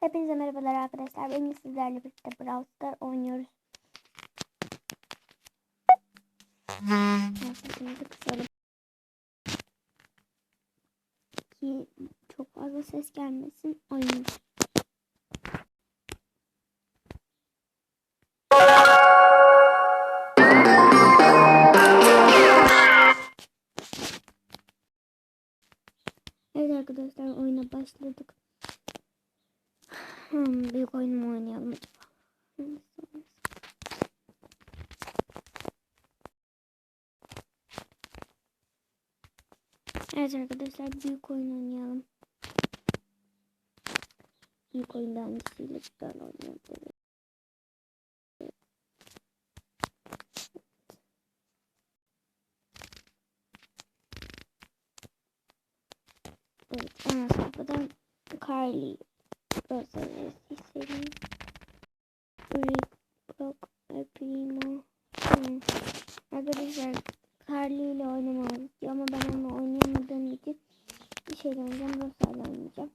Hepinize merhabalar arkadaşlar. Bugün sizlerle birlikte Brawl Stars oynuyoruz. Ki çok fazla ses gelmesin. Oyun. Evet arkadaşlar oyuna başladık. Hmm, büyük oyun mu oynayalım acaba? Evet arkadaşlar büyük oyun oynayalım. Büyük oyunda hangisiyle güzel oynayabiliriz? Evet en az kapıdan Carly Rosalie Sissel'in Rick Brock El Primo Hmm. Arkadaşlar Carly ile oynamam ama ben onunla oynayamadığım için bir şey oynayacağım Rosalie oynayacağım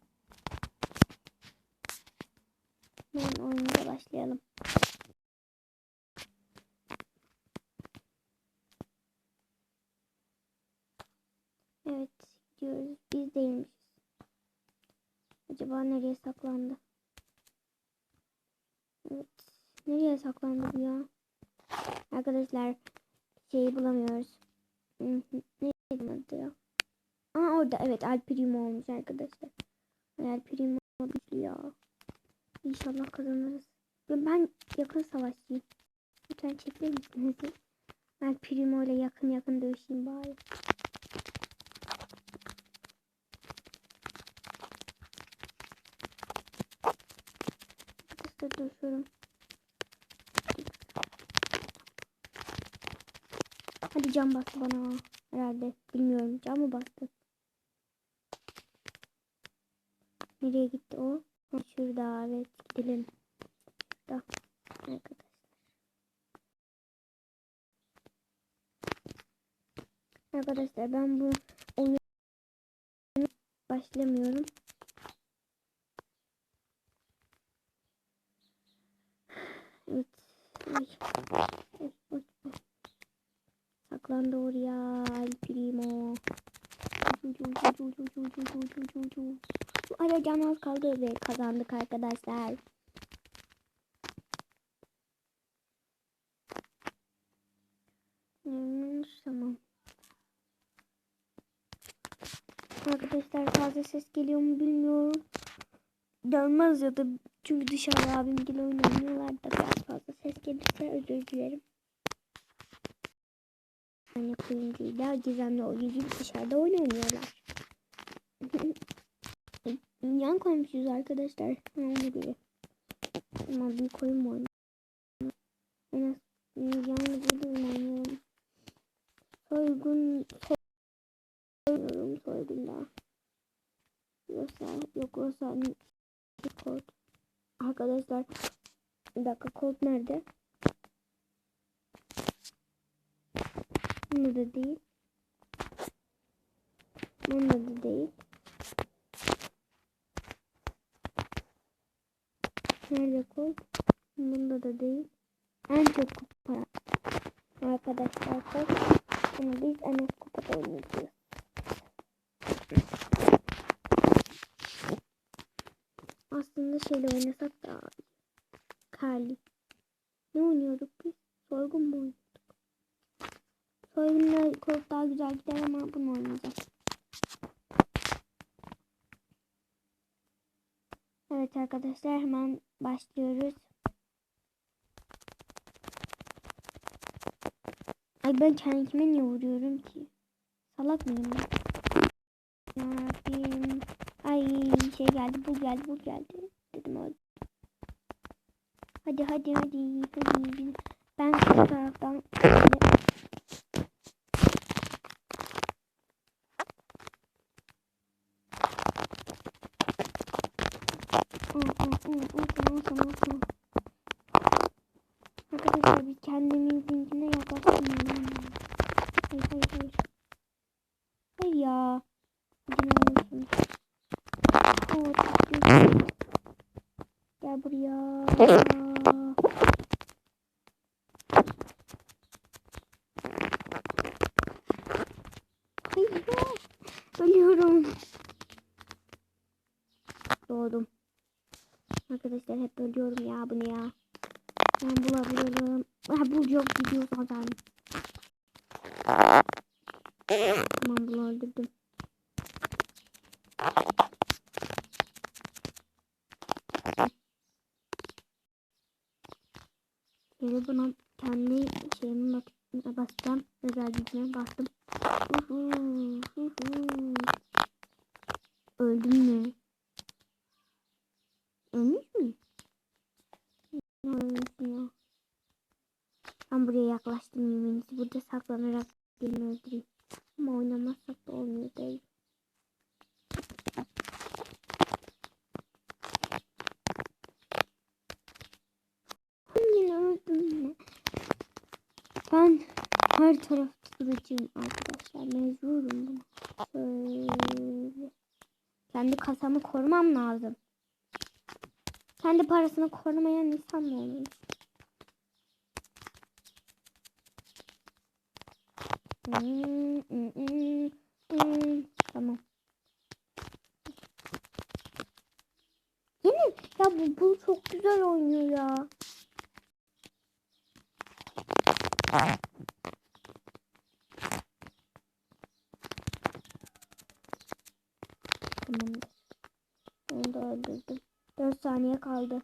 Ben oyunumuza başlayalım Evet gidiyoruz biz değilmişiz Acaba nereye saklandı? Evet. Nereye saklandı ya? Arkadaşlar şeyi bulamıyoruz. Neydi adı ya? Aa orada evet El Primo olmuş arkadaşlar. Primo güçlü ya. İnşallah kazanırız. Ben, ben yakın savaşçıyım. Lütfen çekilir misiniz? El Primo ile yakın yakın dövüşeyim bari. Arkadaşlar dövüşüyorum. Hadi cam bastı bana herhalde. Bilmiyorum cam mı bastı? Nereye gitti o? Şurada evet gidelim. Şurada arkadaşlar. Arkadaşlar ben bu oyunu başlamıyorum. Evet. Saklandı oraya El Primo. Ara can az kaldı ve kazandık arkadaşlar. Hmm, tamam. Arkadaşlar fazla ses geliyor mu bilmiyorum. Gelmez ya da çünkü dışarıda abimgil oynuyorlar da biraz fazla ses gelirse özür dilerim. Yani oyuncuyla gizemli oyuncu dışarıda oyun oynuyorlar. Yan koymuşuz arkadaşlar. Ha, onu göre. Ama büyük oyun mu oynuyor? En az yan burada oyun oynuyorum. Soygun soygun soygunda. Yoksa yok yoksa kod. Arkadaşlar bir dakika kod nerede? Bunda da değil. Bunda da değil. Nerede kod? Bunda da değil. En çok kupa. Arkadaşlar kod. Ama biz en az kupada oynayacağız. Aslında şeyle oynasak da Carly. Ne oynuyorduk biz? Soygun mu oynuyorduk? Soygunla kod daha güzel gider ama bunu oynayacağız. Evet arkadaşlar hemen başlıyoruz. Ay ben kendime niye vuruyorum ki? Salak mıyım ben? Ne yapayım? Ay şey geldi bu geldi bu geldi. Dedim öyle. Hadi hadi hadi hadi. Ben şu taraftan Arkadaşlar biz kendimizinkine yaklaştırmayalım. Hayır hayır hayır. Hayır ya. Hadi ne olursun. Oo, çok iyi. gel buraya. Hayır. Ölüyorum. Doğdum. Arkadaşlar hep ölüyorum ya bu ne ya. Ben bulabilirim. Ha bu yok gidiyor zaten. Tamam bunu öldürdüm. Geri buna kendi şeyimi basacağım. Özel gücüne bastım. Uhu, uhu. Öldüm mü? Ölmüş mü? Ne ölmüşsün ya? Ben buraya yaklaştım yeminisi. Burada saklanarak birini öldüreyim. Ama oynamazsak da olmuyor değil. Yine öldüm mü? Ben her taraf turacıyım arkadaşlar. Mecburum buna. Şöyle. Kasamı korumam lazım. Kendi parasını korumayan insan mı olur? Hmm, hmm, hmm, hmm. Tamam. Yine ya bu, bu çok güzel oynuyor ya. Tamamdır. Onu da öldürdüm. 4 saniye kaldı.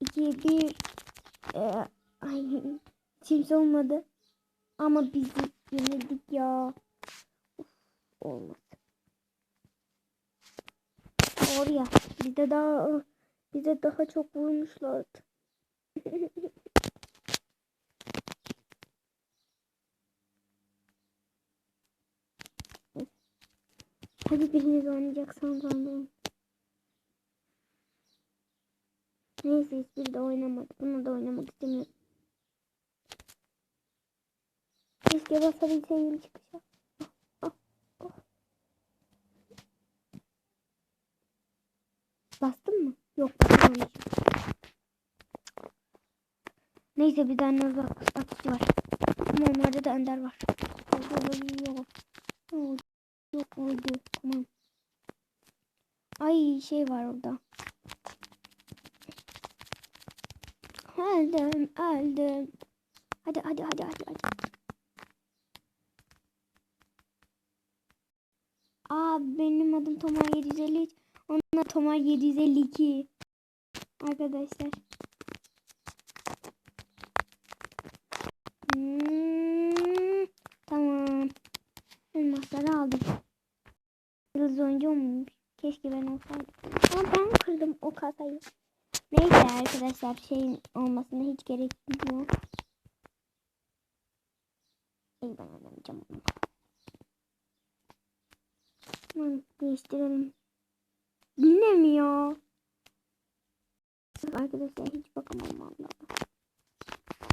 2 1 ee, ay kimse olmadı. Ama biz yenildik ya. Uf, olmadı. Oraya bize daha bize daha çok vurmuşlardı. Hadi biriniz oynayacaksanız oynayın. Neyse hiçbiri de oynamadı. Bunu da oynamak istemiyorum. Keşke basabilseydim çıkışa. Ah, ah. Bastın mı? Yok basamamışım. Neyse bir tane uzak atış var. Ama onlarda da ender var. Yok. Yok. Oldu. Tamam. Ay şey var orada. Öldüm, öldüm. Hadi, hadi, hadi, hadi, hadi. Aa, benim adım Tomar 753. Onun Tomar 752. Arkadaşlar. Hmm, tamam. Elmasları aldım. Yıldız oyuncu olmuş. Keşke ben olsaydım. Ama ben kırdım o kasayı. Neyse arkadaşlar şeyin olmasına hiç gerek yok. İyi ben oynamayacağım onu. Hemen değiştirelim. Bilmiyor. Arkadaşlar hiç bakamam vallahi.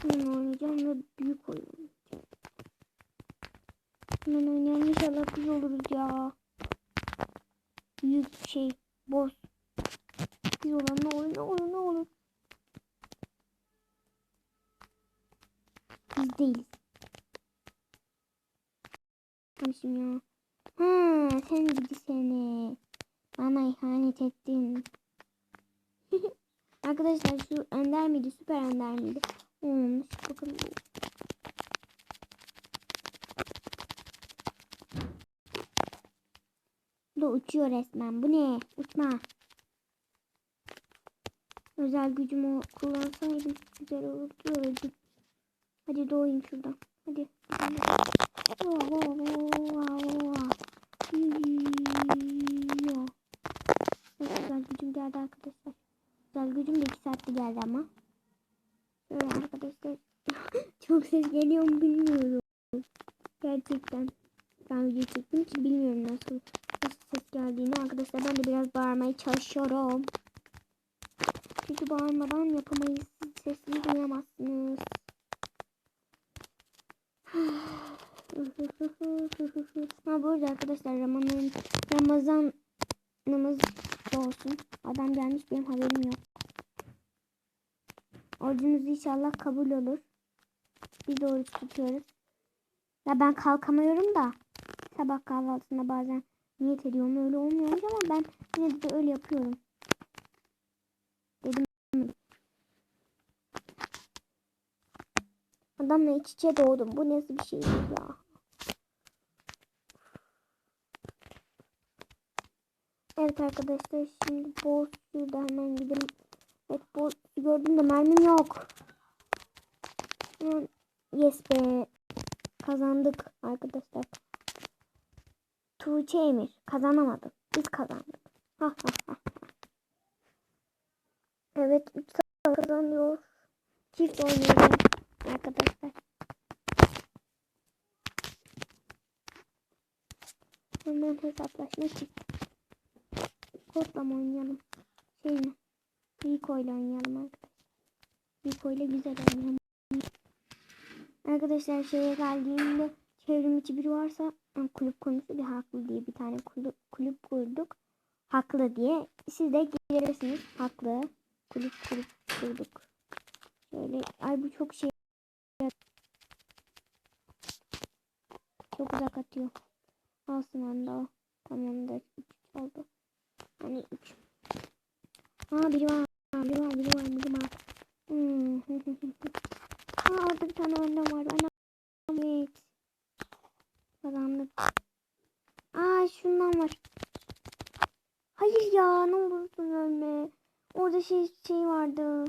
Ben oynayacağım ve büyük oynayacağım. Ben oynayalım inşallah biz oluruz ya. Büyük şey boss. Biz olan ne olur ne olur ne olur. Biz değiliz. Konuşum ya. Sen gidi seni. Bana ihanet ettin. Arkadaşlar şu ender miydi? Süper ender miydi? Olmuş. Bakın. Bu da uçuyor resmen. Bu ne? Uçma. Özel gücümü kullansaydım güzel olurdu. Öldüm. Hadi doğayım şuradan. Hadi. Oh, oh, oh, oh, oh. Özel gücüm geldi arkadaşlar. Özel gücüm de 2 saatte geldi ama. Şöyle arkadaşlar. Çok ses geliyor mu bilmiyorum. Gerçekten. Ben video çektim ki bilmiyorum nasıl, nasıl ses geldiğini. Arkadaşlar ben de biraz bağırmaya çalışıyorum. Çünkü bağırmadan yapamayız. Sesini duyamazsınız. ha burada arkadaşlar Ramazan Ramazan namaz olsun. Adam gelmiş benim haberim yok. Orucunuz inşallah kabul olur. Biz oruç tutuyoruz. Ya ben kalkamıyorum da sabah kahvaltısında bazen niyet ediyorum öyle olmuyormuş ama ben yine de öyle yapıyorum. Dedim. Adamla iç içe doğdum. Bu nasıl bir şey ya? Evet arkadaşlar şimdi bol suyu da hemen gidelim. Evet bol su gördüm de mermim yok. Yes be. Kazandık arkadaşlar. Tuğçe Emir kazanamadı. Biz kazandık. Evet 3 kazanıyor. Çift oynayacağız arkadaşlar. Hemen hesaplaşma çift. Kodla mı oynayalım? Şey mi? Rico ile oynayalım arkadaşlar. Rico ile güzel oynayalım. Arkadaşlar şeye geldiğimde çevrim içi biri varsa "Aa, kulüp konusu bir haklı diye bir tane kulüp, kulüp kurduk. Haklı diye. Siz de gelirsiniz. Haklı. Kulüp kulüp kurduk. Şöyle ay bu çok şey çok uzak atıyor. Alsın anda o. Tamamdır. 3 oldu. Hani 3. Aa biri var. Biri var. Biri var. Biri var. Hmm. Aa orada bir tane önden var. Ana. Evet. Kazandık. Aa şundan var. Hayır ya ne olursun ölme. Orada şey şey vardı.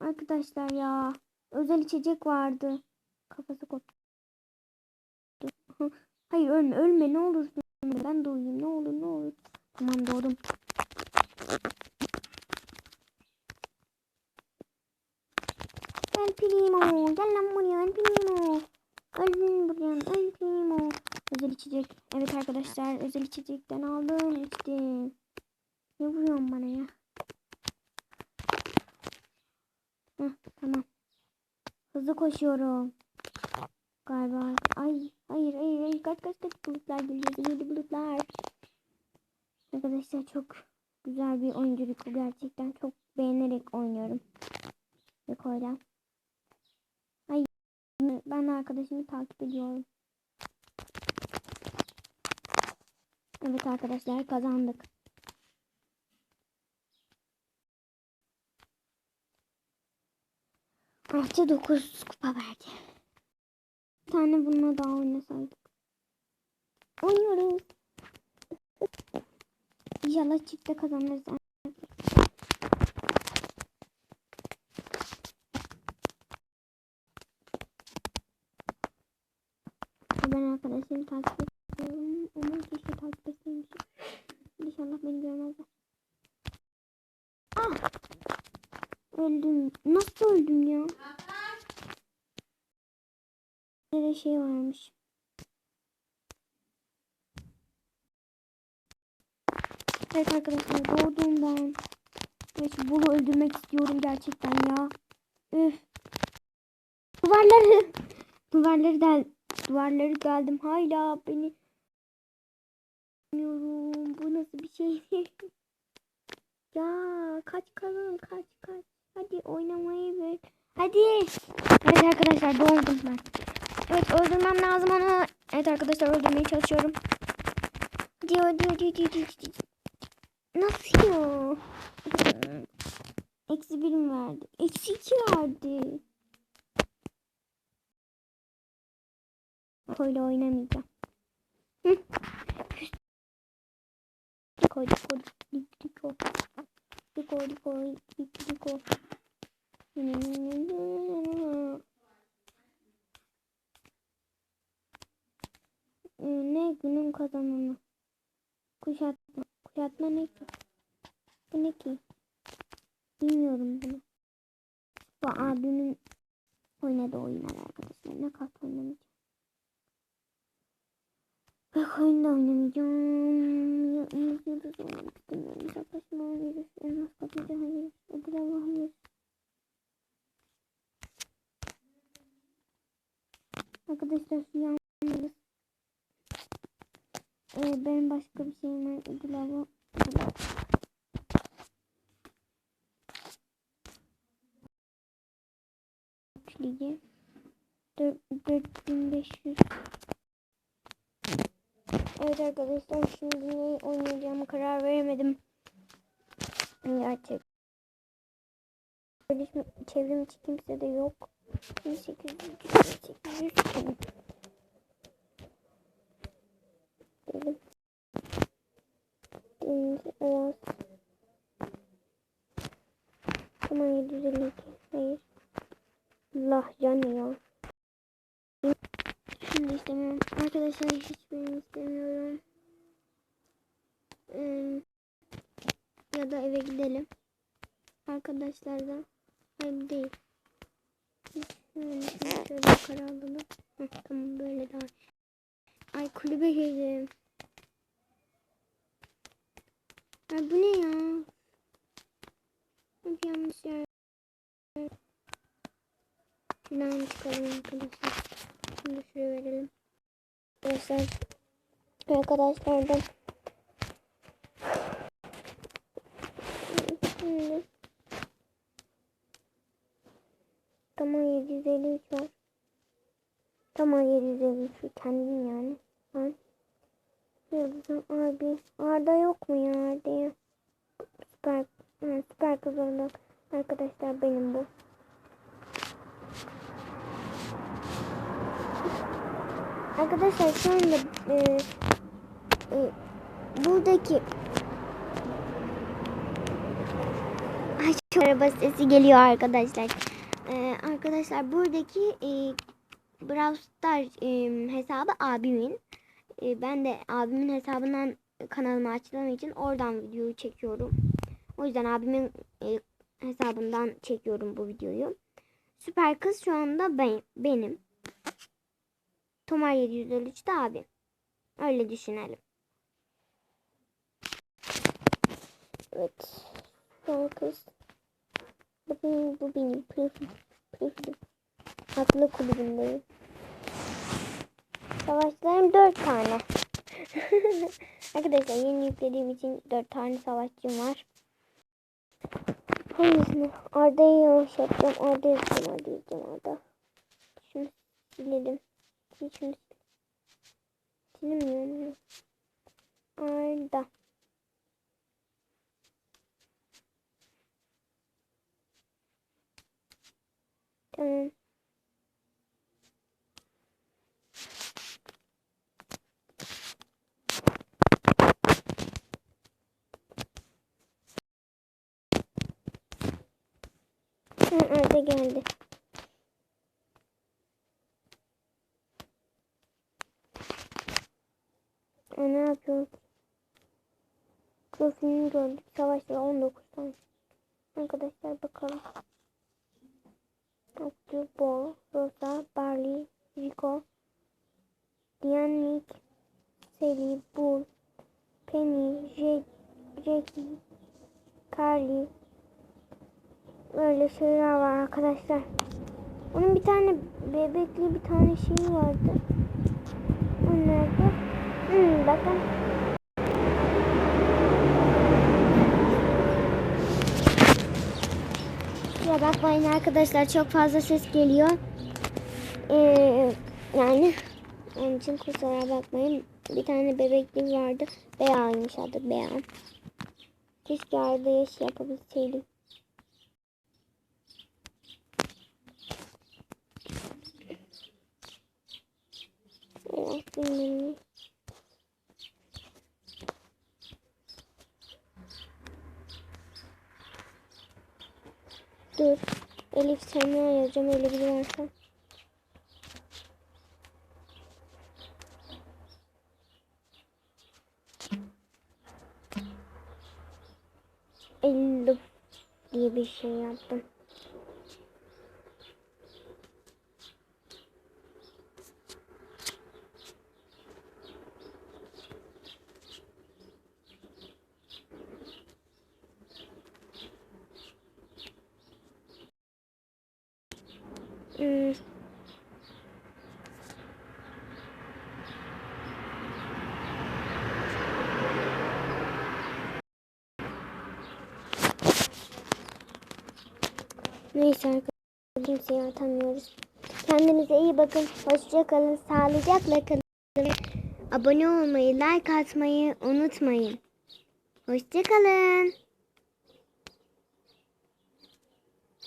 Arkadaşlar ya. Özel içecek vardı. Kafası koptu. Hayır ölme ölme ne olursun. Ben doğayım ne olur ne olur. Tamam doğdum. El Primo. Gel lan buraya El Primo. Öldün buraya El Primo. Özel içecek. Evet arkadaşlar özel içecekten aldım içtim. Ne vuruyorsun bana ya? Heh, tamam. Hızlı koşuyorum. Galiba. Ay hayır hayır hayır kaç kaç kaç bulutlar geliyor geliyor bulutlar. Arkadaşlar çok güzel bir oyunculuk bu gerçekten çok beğenerek oynuyorum. Rekoyla. Ay ben arkadaşımı takip ediyorum. Evet arkadaşlar kazandık. Artı 9 kupa verdi. Bir tane bununla daha oynasaydık. Oynuyoruz. İnşallah çifte kazanırız. Ben arkadaşlarımı takip ediyorum. Ama keşke takip etseymişim. İnşallah beni görmezler. Ah! Öldüm. Nasıl öldüm ya? Nerede şey varmış. Evet arkadaşlar doğdum ben. Evet şu öldürmek istiyorum gerçekten ya. Üf. Duvarları. Duvarları del. Duvarları deldim. Hala beni. Bilmiyorum. Bu nasıl bir şey? ya kaç kalın kaç kaç. Hadi oynamayı ver. Hadi. Evet arkadaşlar doğdum ben. Evet öldürmem lazım onu. Evet arkadaşlar öldürmeye çalışıyorum. Hadi hadi hadi hadi hadi. Nasıl ya? Eksi bir mi verdi? Eksi iki verdi. Koyla oynamayacağım. Hı. Koy koy dik koy. Dik koy dik koy dik dik koy. Ne günün kazananı? Kuşatma. Kuşatma ne ki? Bu ne ki? Bilmiyorum bunu. Bu abimin oynadığı oyunlar arkadaşlar. Ne kart oynamayacağım. Pek oyunda oynamayacağım. Ya, Yıldız yıldız oynamak istemiyorum. Savaşma hayır. Elmas kapıcı hayır. Bravo hayır. Arkadaşlar şu yalnız. Ee, benim başka bir şeyim var. Bravo. güç ligi. Dört- 4500. Evet arkadaşlar şimdi ne oynayacağımı karar veremedim. Gerçek. Çevrim içi kimse de yok. 1800 1800 Dedim. Deniz Aras. Tamam 752. Hayır. Allah can ya. Şimdi istemiyorum. Arkadaşlar hiçbirini istemiyorum. Ee, ya da eve gidelim. Arkadaşlar da hayır değil. Şöyle, şöyle, şöyle yukarı alalım. Heh, tamam böyle daha. Ay kulübe girdim. Ay bu ne ya? Hep yanlış yer. Şuradan çıkalım arkadaşlar. Şimdi şuraya verelim. Arkadaşlar. Arkadaşlar da. Şimdi. Tamam 753 var. Tamam 753 kendim yani. Ben. Yıldızım abi. Arda yok mu ya Arda'ya? Süper. Ha, süper. Arkadaşlar benim bu. Arkadaşlar şu anda e, e, buradaki Ay çok araba sesi geliyor arkadaşlar. E, arkadaşlar buradaki e, Brawl Stars e, hesabı abimin. E, ben de abimin hesabından kanalımı açtığım için oradan videoyu çekiyorum. O yüzden abimin e, hesabından çekiyorum bu videoyu. Süper kız şu anda ben, benim. Tomar 753 de abi. Öyle düşünelim. Evet. Süper kız. Bu benim, bu benim profilim. profilim. Aklı kulübündeyim. Savaşlarım 4 tane. Arkadaşlar yeni yüklediğim için 4 tane savaşçım var. Hangisini? Arda'yı yanlış yapacağım. Arda yazacağım. Arda yazacağım. Arda. Şunu silelim. Şunu silmiyor mu? Arda. Tamam. Ha, Arda geldi. E, ne yapıyor? Profilini gördük. Savaşta 19 tane. Arkadaşlar bakalım. Aktu, Bo, Rosa, Barley, Rico, Dianik, Sally, Bull, Penny, J Jackie, Carly. Böyle şeyler var arkadaşlar. Onun bir tane bebekli bir tane şeyi vardı. O nerede? Hmm, bakın. Ya bakmayın arkadaşlar çok fazla ses geliyor. Ee, yani onun için kusura bakmayın. Bir tane bebekli vardı. Beya'ymış adı Beya. Keşke arada yaş yapabilseydim. Bilmiyorum. Dur. Elif Semra yazacağım öyle biri varsa. Elif diye bir şey yaptım. Hmm. Neyse arkadaşlar. kimseyi atamıyoruz. Kendinize iyi bakın. Hoşça kalın. Sağlıcakla kalın. Abone olmayı, like atmayı unutmayın. Hoşça kalın.